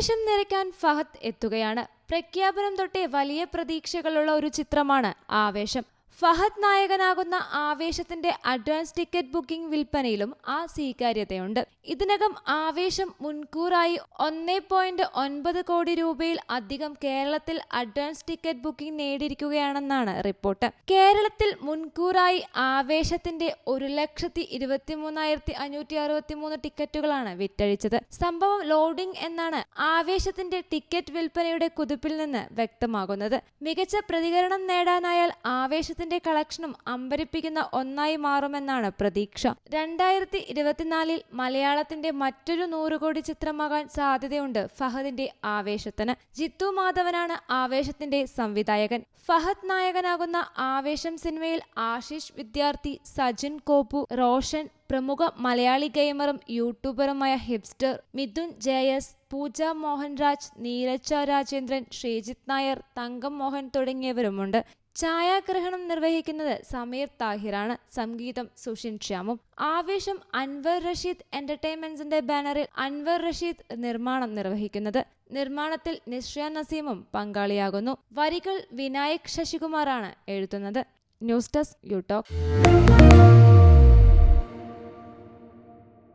ആവേശം നിറയ്ക്കാൻ ഫഹദ് എത്തുകയാണ്. പ്രഖ്യാപനം തൊട്ടേ വലിയ പ്രതീക്ഷകളുള്ള ഒരു ചിത്രമാണ് ആവേശം. ഫഹദ് നായകനാകുന്ന ആവേശത്തിന്റെ അഡ്വാൻസ് ടിക്കറ്റ് ബുക്കിംഗ് വിൽപ്പനയിലും ആ സ്വീകാര്യതയുണ്ട്. ഇതിനകം ആവേശം മുൻകൂറായി ഒന്നേ പോയിന്റ് ഒൻപത് കോടി രൂപയിൽ അധികം കേരളത്തിൽ അഡ്വാൻസ് ടിക്കറ്റ് ബുക്കിംഗ് നേടിയിരിക്കുകയാണെന്നാണ് റിപ്പോർട്ട്. കേരളത്തിൽ മുൻകൂറായി ആവേശത്തിന്റെ ഒരു ലക്ഷത്തി ഇരുപത്തി മൂന്നായിരത്തി അഞ്ഞൂറ്റി അറുപത്തി മൂന്ന് ടിക്കറ്റുകളാണ് വിറ്റഴിച്ചത്. സംഭവം ലോഡിംഗ് എന്നാണ് ആവേശത്തിന്റെ ടിക്കറ്റ് വിൽപ്പനയുടെ കുതിപ്പിൽ നിന്ന് വ്യക്തമാകുന്നത്. മികച്ച പ്രതികരണം നേടാനായാൽ ആവേശത്തിന്റെ കളക്ഷനും അമ്പരിപ്പിക്കുന്ന ഒന്നായി മാറുമെന്നാണ് പ്രതീക്ഷ. രണ്ടായിരത്തി ഇരുപത്തിനാലിൽ മലയാളത്തിന്റെ മറ്റൊരു നൂറ് കോടി ചിത്രമാകാൻ സാധ്യതയുണ്ട് ഫഹദിന്റെ ആവേശത്തിന്. ജിത്തു മാധവനാണ് ആവേശത്തിന്റെ സംവിധായകൻ. ഫഹദ് നായകനാകുന്ന ആവേശം സിനിമയിൽ ആശിഷ് വിദ്യാർത്ഥി സജിൻ കോപ്പു റോഷൻ പ്രമുഖ മലയാളി ഗെയിമറും യൂട്യൂബറുമായ ഹിപ്സ്റ്റർ മിഥുൻ ജയസ് പൂജ മോഹൻരാജ് നീരജ രാജേന്ദ്രൻ ശ്രീജിത്ത് നായർ തങ്കം മോഹൻ തുടങ്ങിയവരുമുണ്ട്. ഛായാഗ്രഹണം നിർവഹിക്കുന്നത് സമീർ താഹിറാണ്. സംഗീതം സുഷിൻ ശ്യാമും. ആവേശം അൻവർ റഷീദ് എന്റർടൈൻമെന്റ്സിന്റെ ബാനറിൽ അൻവർ റഷീദ് നിർമ്മാണം നിർവഹിക്കുന്നത്. നിർമ്മാണത്തിൽ നിശ്രയ നസീമും പങ്കാളിയാകുന്നു. വരികൾ വിനായക് ശശികുമാറാണ് എഴുതുന്നത്. News desk യൂടോക്ക്